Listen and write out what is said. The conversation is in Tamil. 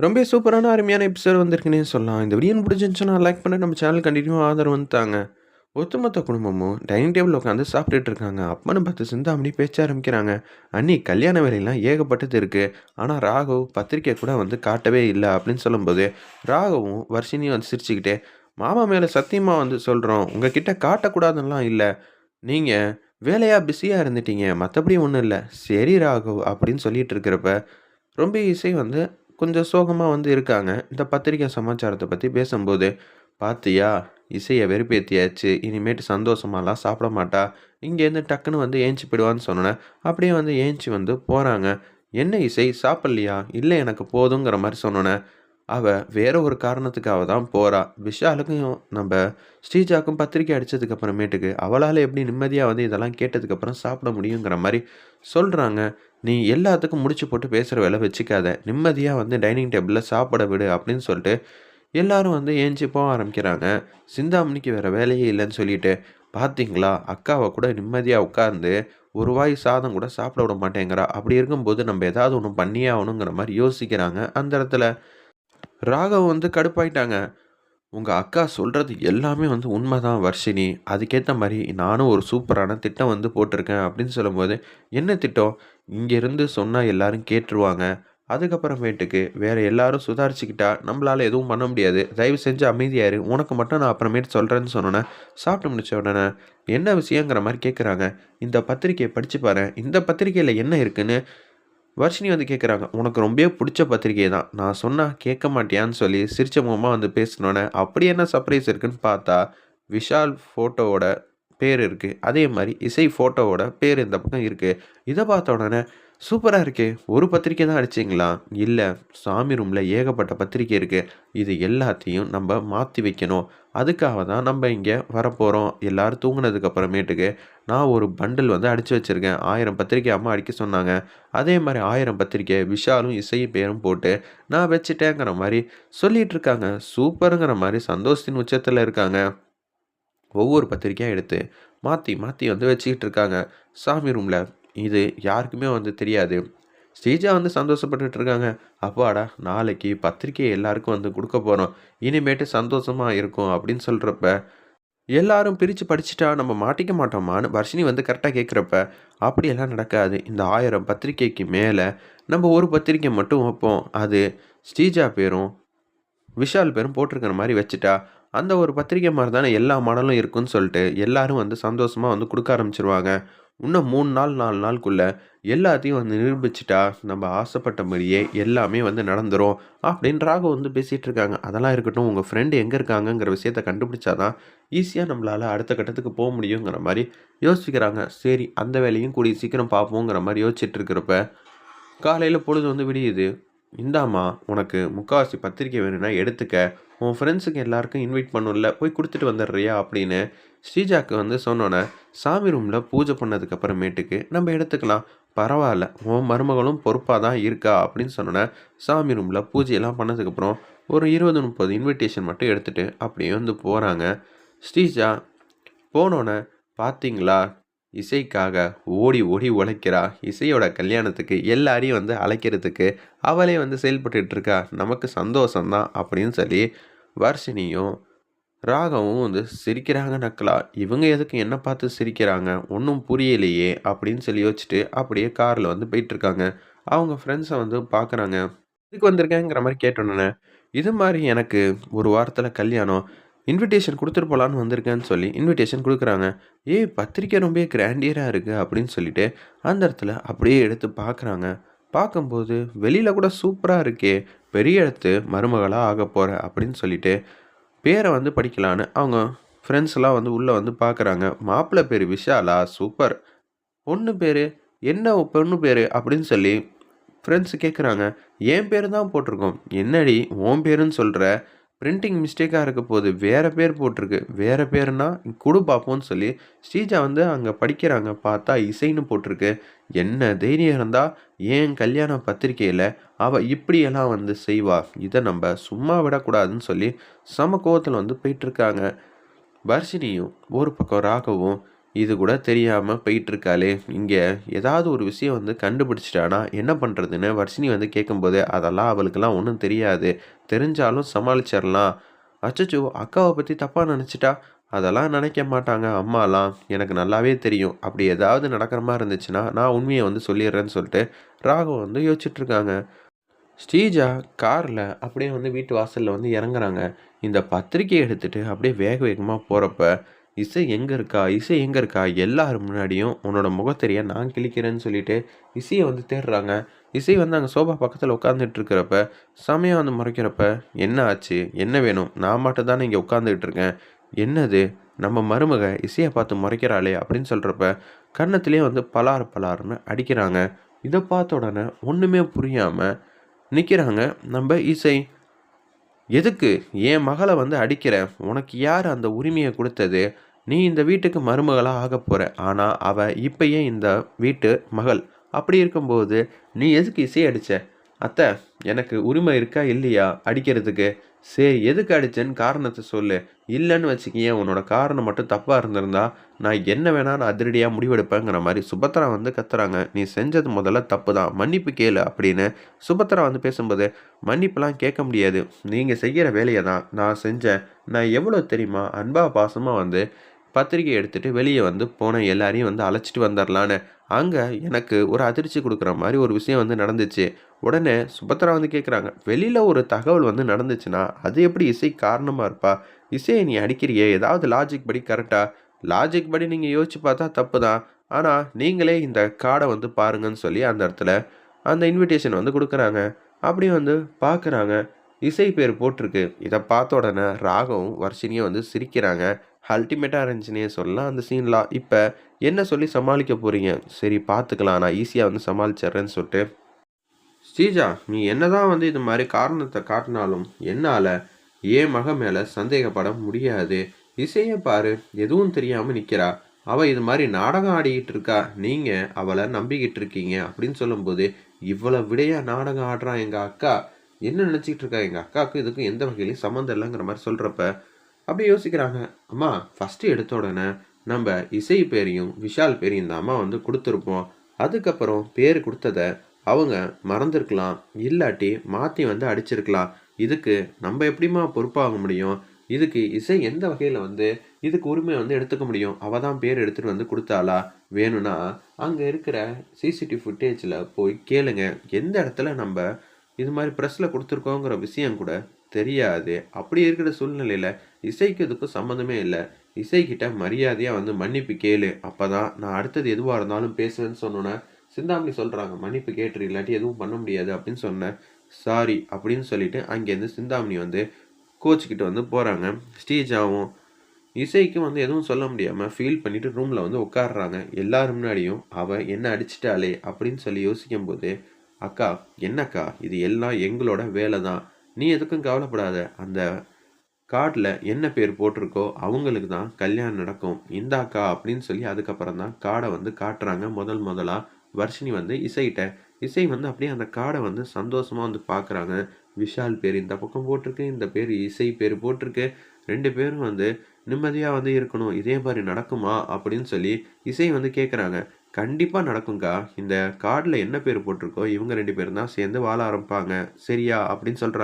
ரொம்ப சூப்பரான அருமையான எபிசோட் வந்திருக்குன்னே சொல்லலாம். இந்த வீடியோ பிடிச்சிருந்துச்சுன்னா லைக் பண்ணி நம்ம சேனல் கண்டினியூ ஆதரவு வந்துட்டாங்க ஒத்துமொத்த ஒட்டுமொத்த குடும்பமும் டைனிங் டேபிள் உட்காந்து சாப்பிட்டுட்டு இருக்காங்க. அப்பன்னு பார்த்து சிந்தாமணி பேச்ச ஆரம்பிக்கிறாங்க. "அண்ணி கல்யாண வேலையெல்லாம் ஏகப்பட்டது இருக்குது ஆனால் ராகவ் பத்திரிக்கை கூட வந்து காட்டவே இல்லை அப்படின்னு சொல்லும்போது, ராகவும் வர்ஷினியும் வந்து சிரிச்சுக்கிட்டே, "மாமா மேலே சத்தியமாக வந்து சொல்கிறோம் உங்ககிட்ட காட்டக்கூடாதுன்னுலாம் இல்லை நீங்கள் வேலையாக பிஸியாக இருந்துட்டீங்க. மற்றபடி ஒன்றும் இல்லை "சரி ராகவ்" அப்படின்னு சொல்லிட்டு இருக்கிறப்ப, ரொம்ப இசை வந்து கொஞ்சம் சோகமாக வந்து இருக்காங்க. இந்த பத்திரிக்கை சமாச்சாரத்தை பற்றி பேசும்போது, பார்த்தியா இசையை வெறுப்பேற்றியாச்சு இனிமேட்டு சந்தோஷமாலாம் சாப்பிட மாட்டா. இங்கேருந்து டக்குன்னு வந்து ஏஞ்சி போயிடுவான்னு" சொன்னேன் அப்படியே வந்து ஏஞ்சி வந்து போகிறாங்க "என்ன இசை? சாப்பிட்லையா? இல்லை எனக்கு போதுங்கிற" மாதிரி சொன்னோனே, அவள் வேற ஒரு காரணத்துக்காக தான் போகிறா விஷாலுக்கும் நம்ம ஸ்ரீஜாக்கும் பத்திரிக்கை அடித்ததுக்கப்புறமேட்டுக்கு அப்புறமேட்டுக்கு, எப்படி நிம்மதியாக வந்து இதெல்லாம் கேட்டதுக்கப்புறம் சாப்பிட முடியுங்கிற மாதிரி சொல்கிறாங்க "நீ எல்லாத்துக்கும் முடிச்சு போட்டு பேசுகிற வேலை வச்சுக்காத. நிம்மதியாக வந்து டைனிங் டேபிளில் சாப்பிட விடு" அப்படின்னு சொல்லிட்டு, எல்லாரும் வந்து ஏஞ்சி போக ஆரம்பிக்கிறாங்க. சிந்தாமணிக்கு வேறு வேலையே இல்லைன்னு சொல்லிட்டு, பார்த்தீங்களா அக்காவை கூட நிம்மதியாக உட்கார்ந்து ஒரு வாய் சாதம் கூட சாப்பிட விட மாட்டேங்கிறா. அப்படி இருக்கும்போது நம்ம ஏதாவது ஒன்று பண்ணியே ஆகணுங்கிற" மாதிரி யோசிக்கிறாங்க அந்த இடத்துல. ராகவ் வந்து கடுப்பாயிட்டாங்க. உங்கள் அக்கா சொல்கிறது எல்லாமே வந்து உண்மை தான் வர்ஷினி. அதுக்கேற்ற மாதிரி நானும் ஒரு சூப்பரான திட்டம் வந்து போட்டிருக்கேன்" அப்படின்னு சொல்லும்போது, "என்ன திட்டம்?" "இங்கேருந்து சொன்னால் எல்லாரும் கேட்டுருவாங்க. அதுக்கப்புறமேட்டுக்கு வேறு எல்லாரும் சுதாரிச்சுக்கிட்டா நம்மளால் எதுவும் பண்ண முடியாது. தயவு செஞ்சு அமைதியாரு உனக்கு மட்டும் நான் அப்புறமேட்டு சொல்கிறேன்னு சொன்னோன்னே சாப்பிட்டு முடிச்ச உடனே, "என்ன விஷயங்கிற" மாதிரி கேட்குறாங்க. "இந்த பத்திரிக்கையை படிச்சு பாரு இந்த பத்திரிக்கையில் என்ன இருக்குன்னு" வர்ஷினி வந்து கேட்குறாங்க. "உனக்கு ரொம்பவே பிடிச்ச பத்திரிக்கை தான். நான் சொன்னால் கேட்க மாட்டியான்னு" சொல்லி சிரிச்ச முகமாக வந்து பேசினோன்னே அப்படி என்ன சர்ப்ரைஸ் இருக்குன்னு பார்த்தா, விஷால் ஃபோட்டோவோட பேர் இருக்குது அதே மாதிரி இசை ஃபோட்டோவோட பேர் இந்த பக்கம் இருக்குது இதை பார்த்த உடனே, சூப்பராக இருக்கே! ஒரு பத்திரிக்கை தான் அடிச்சிங்களா இல்லை சாமி ரூமில் ஏகப்பட்ட பத்திரிக்கை இருக்குது இது எல்லாத்தையும் நம்ம மாற்றி வைக்கணும். அதுக்காக தான் நம்ம இங்கே வரப்போகிறோம் எல்லாரும் தூங்கினதுக்கு அப்புறமேட்டுக்கு, நான் ஒரு பண்டில் வந்து அடித்து வச்சுருக்கேன் ஆயிரம் பத்திரிக்கை அம்மா அடிக்க சொன்னாங்க. அதே மாதிரி ஆயிரம் பத்திரிக்கை விஷாலும், இசையும் பேரும் போட்டு நான் வச்சுட்டேங்கிற" மாதிரி சொல்லிகிட்டு இருக்காங்க. சூப்பருங்கிற மாதிரி சந்தோஷத்தின் உச்சத்தில் இருக்காங்க. ஒவ்வொரு பத்திரிக்கையாக எடுத்து மாற்றி மாற்றி வந்து வச்சுக்கிட்டு இருக்காங்க சாமி ரூமில் இது யாருக்குமே வந்து தெரியாது. ஸ்ரீஜா வந்து சந்தோஷப்பட்டுட்டு இருக்காங்க. "அப்பாடா! நாளைக்கு பத்திரிக்கை எல்லாருக்கும் வந்து கொடுக்க போகிறோம் இனிமேட்டு சந்தோஷமாக இருக்கும்" அப்படின்னு சொல்கிறப்ப எல்லாரும் பிரித்து படிச்சுட்டா நம்ம மாட்டிக்க மாட்டோமான்னு வர்ஷினி வந்து கரெக்டாக கேட்குறப்ப, "அப்படியெல்லாம் நடக்காது. இந்த ஆயிரம் பத்திரிக்கைக்கு மேலே நம்ம ஒரு பத்திரிக்கை மட்டும் வைப்போம். அது ஸ்ரீஜா பேரும், விஷால் பேரும் போட்டிருக்கிற மாதிரி வச்சுட்டா, அந்த ஒரு பத்திரிக்கை மாதிரி தானே எல்லா மாடலும் இருக்குன்னு" சொல்லிட்டு எல்லாரும் வந்து சந்தோஷமாக வந்து கொடுக்க ஆரம்பிச்சிருவாங்க இன்னும் மூணு நாள் நாலு நாளுக்குள்ளே எல்லாத்தையும் வந்து நிரூபிச்சிட்டா நம்ம ஆசைப்பட்ட மாதிரியே எல்லாமே வந்து நடந்துடும் அப்படின்னு ராகவ் வந்து பேசிகிட்டு இருக்காங்க. "அதெல்லாம் இருக்கட்டும். உங்கள் ஃப்ரெண்டு எங்கே இருக்காங்கங்கிற விஷயத்த கண்டுபிடிச்சா தான் நம்மளால் அடுத்த கட்டத்துக்கு போக முடியுங்கிற" மாதிரி யோசிக்கிறாங்க. சரி அந்த வேலையும் கூடிய சீக்கிரம் பார்ப்போங்கிற மாதிரி யோசிச்சுட்டு இருக்கிறப்ப, காலையில் பொழுது வந்து விடியுது. "இந்தாம்மா உனக்கு முக்காவாசி பத்திரிக்கை வேணும்னா எடுத்துக்க. உன் ஃப்ரெண்ட்ஸுக்கு எல்லாருக்கும் இன்வைட் பண்ணணும்ல. போய் கொடுத்துட்டு வந்துடுறியா?" அப்படின்னு ஸ்ரீஜாக்கு வந்து சொன்னோன்னே "சாமி ரூமில் பூஜை பண்ணதுக்கப்புறமேட்டுக்கு நம்ம எடுத்துக்கலாம். பரவாயில்ல உன் மருமகளும் பொறுப்பாக தான் இருக்கா" அப்படின்னு சொன்னோன்னே சாமி ரூமில் பூஜையெல்லாம் பண்ணதுக்கப்புறம் ஒரு 20, 30 இன்விடேஷன் மட்டும் எடுத்துகிட்டு அப்படியே வந்து போகிறாங்க ஸ்ரீஜா. போனோன்னே பார்த்தீங்களா இசைக்காக ஓடி ஓடி உழைக்கிறா. இசையோட கல்யாணத்துக்கு எல்லாரையும் வந்து அழைக்கிறதுக்கு அவளே வந்து செயல்பட்டுட்டு இருக்கா. நமக்கு சந்தோஷம் தான்" அப்படின்னு சொல்லி வர்ஷினியும், ராகவும் வந்து சிரிக்கிறாங்க நக்கலா. "இவங்க எதுக்கு என்ன பார்த்து சிரிக்கிறாங்க? ஒன்றும் புரியலையே" அப்படின்னு சொல்லி யோசிச்சுட்டு அப்படியே காரில் வந்து போயிட்டுருக்காங்க. அவங்க ஃப்ரெண்ட்ஸை வந்து பார்க்குறாங்க. இதுக்கு வந்திருக்கேங்கிற" மாதிரி கேட்டோன்னே "இது மாதிரி எனக்கு ஒரு வாரத்தில் கல்யாணம். இன்விடேஷன் கொடுத்துட்டு போலான்னு வந்திருக்கேன்னு" சொல்லி இன்விடேஷன் கொடுக்குறாங்க "ஏய் பத்திரிக்கை ரொம்ப கிராண்டியராக இருக்குது அப்படின்னு சொல்லிட்டு அந்த இடத்துல அப்படியே எடுத்து பார்க்குறாங்க. பார்க்கும்போது, வெளியில் கூட சூப்பராக இருக்கே! பெரிய இடத்து மருமகளாக ஆக போகிற அப்படின்னு சொல்லிட்டு, பேரை வந்து படிக்கலான்னு அவங்க ஃப்ரெண்ட்ஸ்லாம் வந்து உள்ளே வந்து பார்க்குறாங்க. "மாப்பிள்ளை பேர் விஷாலா? சூப்பர். பொண்ணு பேர் என்ன பொண்ணு பேர் அப்படின்னு சொல்லி ஃப்ரெண்ட்ஸ் கேட்குறாங்க. "என் பேர் தான் போட்டிருக்கோம்." "என்னடி உன் பேருன்னு சொல்கிற பிரிண்டிங் மிஸ்டேக்காக இருக்க போது. வேறு பேர் போட்டிருக்கு." வேறு பேர்னா கொடு பார்ப்போம்னு சொல்லி ஸ்ரீஜா வந்து அங்கே படிக்கிறாங்க. பார்த்தா இசைன்னு போட்டிருக்கு. என்ன தைரியம் இருந்தால் ஏன் கல்யாண பத்திரிக்கையில் அவள் இப்படியெல்லாம் வந்து செய்வா. இதை நம்ம சும்மா விடக்கூடாதுன்னு சொல்லி சம கோவத்துல வந்து போயிட்டுருக்காங்க. வர்ஷினியும் ஒரு பக்கம் ராகவும், இது கூட தெரியாமல் போயிட்டுருக்காளே. இங்கே ஏதாவது ஒரு விஷயம் வந்து கண்டுபிடிச்சிட்டானா? என்ன பண்ணுறதுன்னு வர்ஷினி வந்து கேட்கும்போது அதெல்லாம் அவளுக்கெல்லாம் ஒன்றும் தெரியாது. தெரிஞ்சாலும் சமாளிச்சிடலாம் அச்சச்சோ அக்காவை பற்றி தப்பாக நினச்சிட்டா? அதெல்லாம் நினைக்க மாட்டாங்க அம்மாலாம். எனக்கு நல்லாவே தெரியும். அப்படி ஏதாவது நடக்கிற மாதிரி இருந்துச்சுன்னா நான் உண்மையை வந்து சொல்லிடுறேன்னு சொல்லிட்டு ராகவ் வந்து யோசிச்சுட்ருக்காங்க. ஸ்ரீஜா காரில் அப்படியே வந்து வீட்டு வாசலில் வந்து இறங்குறாங்க. இந்த பத்திரிக்கையை எடுத்துகிட்டு அப்படியே வேக வேகமாக போகிறப்ப இசை எங்கே இருக்கா? இசை எங்கே இருக்கா? எல்லார் முன்னாடியும் உன்னோட முகத்தெரிய நான் கிழிக்கிறேன்னு சொல்லிட்டு இசையை வந்து தேடுறாங்க. இசை வந்து அங்கே சோபா பக்கத்தில் உட்காந்துட்டு இருக்கிறப்ப செமையாக வந்து முறைக்கிறப்ப என்ன ஆச்சு? என்ன வேணும்? நான் மட்டும் தானே இங்கே உட்காந்துக்கிட்டு இருக்கேன் என்னது? நம்ம மருமக இசையை பார்த்து முறைக்கிறாளே அப்படின்னு சொல்கிறப்ப கன்னத்திலே வந்து பலார் பலார்னு அடிக்கிறாங்க. இதை பார்த்த உடனே ஒன்றுமே புரியாமல் நிற்கிறாங்க நம்ம இசை எதுக்கு என் மகளை வந்து அடிக்கிற? உனக்கு யார் அந்த உரிமையை கொடுத்தது? நீ இந்த வீட்டுக்கு மருமகளாக ஆக போகிற ஆனால் அவள் இப்பயே இந்த வீட்டு மகள். அப்படி இருக்கும்போது நீ எதுக்கு இசை அடித்த அத்தை எனக்கு உரிமை இருக்கா இல்லையா? அடிக்கிறதுக்கு. சரி எதுக்கு அடிச்சேன்னு காரணத்தை சொல்லு. இல்லைன்னு வச்சுக்கிங்க உன்னோட காரணம் மட்டும் தப்பாக இருந்திருந்தா நான் என்ன வேணாலும் அதிரடியாக முடிவெடுப்பேங்கிற மாதிரி சுபத்ரா வந்து கத்துறாங்க. நீ செஞ்சது முதல்ல தப்பு தான் மன்னிப்பு கேளு அப்படின்னு சுபத்ரா வந்து பேசும்போது மன்னிப்புலாம் கேட்க முடியாது. நீங்கள் செய்கிற வேலையை தான் நான் செஞ்சேன். நான் எவ்வளோ தெரியுமா? அன்பா பாசமாக வந்து பத்திரிக்கை எடுத்துகிட்டு வெளியே வந்து போன எல்லாரையும் வந்து அழைச்சிட்டு வந்துடலான்னு அங்கே எனக்கு ஒரு அதிர்ச்சி கொடுக்குற மாதிரி ஒரு விஷயம் வந்து நடந்துச்சு. உடனே சுபத்ரா வந்து கேட்குறாங்க வெளியில் ஒரு தகவல் வந்து நடந்துச்சுன்னா அது எப்படி இசை காரணமாக இருப்பா? இசையை நீ அடிக்கிறியே ஏதாவது லாஜிக் படி கரெக்டாக லாஜிக் படி நீங்கள் யோசிச்சு பார்த்தா தப்பு தான் ஆனால் நீங்களே இந்த கார்டை வந்து பாருங்கன்னு சொல்லி அந்த இடத்துல அந்த இன்விடேஷன் வந்து கொடுக்குறாங்க. அப்படி வந்து பார்க்குறாங்க இசை பேர் போட்டிருக்கு. இதை பார்த்த உடனே ராகவும் வர்ஷினியும் வந்து சிரிக்கிறாங்க. அல்டிமேட்டாக இருந்துச்சுனே சொல்லலாம் அந்த சீன்லாம் இப்போ என்ன சொல்லி சமாளிக்க போகிறீங்க சரி பார்த்துக்கலாம். நான் ஈஸியாக வந்து சமாளிச்சிட்றேன்னு சொல்லிட்டு ஸ்ரீஜா நீ என்னதான் வந்து இது மாதிரி காரணத்தை காட்டினாலும் என்னால் ஏன் மக மேலே சந்தேகப்பட முடியாது. இசையை பாரு எதுவும் தெரியாமல் நிற்கிறா அவள் இது மாதிரி நாடகம் ஆடிக்கிட்டு இருக்கா. நீங்கள் அவளை நம்பிக்கிட்டு இருக்கீங்க அப்படின்னு சொல்லும்போது இவ்வளோ விடையா நாடகம் ஆடுறான் எங்கள் அக்கா? என்ன நினச்சிக்கிட்டு இருக்கா? எங்கள் அக்காவுக்கு இதுக்கும் எந்த வகையிலையும் சம்மந்தம் இல்லைங்கிற மாதிரி சொல்கிறப்ப அப்படி யோசிக்கிறாங்க. அம்மா ஃபஸ்ட்டு எடுத்த உடனே நம்ம இசை பேரையும் விஷால் பேரையும் தான் அம்மா வந்து கொடுத்துருப்போம். அதுக்கப்புறம் பேர் கொடுத்தத அவங்க மறந்துருக்கலாம் இல்லாட்டி மாற்றி வந்து அடிச்சிருக்கலாம். இதுக்கு நம்ம எப்படிம்மா பொறுப்பாக முடியும்? இதுக்கு இசை எந்த வகையில் வந்து இதுக்கு உரிமை வந்து எடுத்துக்க முடியும்? அவள் தான் பேர் எடுத்துகிட்டு வந்து கொடுத்தாளா? வேணும்னா அங்கே இருக்கிற சிசிடிவி ஃபுட்டேஜில் போய் கேளுங்க. எந்த இடத்துல நம்ம இது மாதிரி ப்ரெஸ்ஸில் கொடுத்துருக்கோங்கிற விஷயம் கூட தெரியாது. அப்படி இருக்கிற சூழ்நிலையில் இசைக்கு இதுக்கும் சம்மந்தமே இல்லை. இசைக்கிட்ட மரியாதையாக வந்து மன்னிப்பு கேளு. அப்போ தான் நான் அடுத்தது எதுவாக இருந்தாலும் பேசுவேன்னு சொன்னோன்னே சிந்தாமணி சொல்கிறாங்க மன்னிப்பு கேட்டுரு இல்லாட்டி எதுவும் பண்ண முடியாது அப்படின்னு சொன்னேன் சாரி அப்படின்னு சொல்லிட்டு அங்கேருந்து சிந்தாமணி வந்து கோச்சுக்கிட்டு வந்து போகிறாங்க ஸ்ரீஜாவும் இசைக்கும் வந்து எதுவும் சொல்ல முடியாமல் ஃபீல் பண்ணிவிட்டு ரூமில் வந்து உட்காடுறாங்க எல்லாரும் முன்னாடியும் அவள் என்ன அடிச்சிட்டாளே அப்படின்னு சொல்லி யோசிக்கும் போது அக்கா என்னக்கா? இது எல்லாம் எங்களோட வேலை தான் நீ எதுக்கும் கவலைப்படாத. அந்த கார்டில் என்ன பேர் போட்டிருக்கோ அவங்களுக்கு தான் கல்யாணம் நடக்கும். இந்தாக்கா அப்படின்னு சொல்லி அதுக்கப்புறம் தான் கார்டை வந்து காட்டுறாங்க முதல் முதலாக வர்ஷினி வந்து இசைகிட்ட. இசை வந்து அப்படியே அந்த காடை வந்து சந்தோஷமாக வந்து பார்க்குறாங்க விஷால் பேர் இந்த பக்கம் போட்டிருக்கு இந்த பேர் இசை பேர் போட்டிருக்கு. ரெண்டு பேரும் வந்து நிம்மதியாக வந்து இருக்கணும் இதே மாதிரி நடக்குமா அப்படின்னு சொல்லி இசை வந்து கேட்குறாங்க கண்டிப்பாக நடக்குங்க்கா இந்த கார்டில் என்ன பேர் போட்டிருக்கோ இவங்க ரெண்டு பேரும் தான் சேர்ந்து வாழ ஆரம்பிப்பாங்க. சரியா அப்படின்னு சொல்கிறாங்க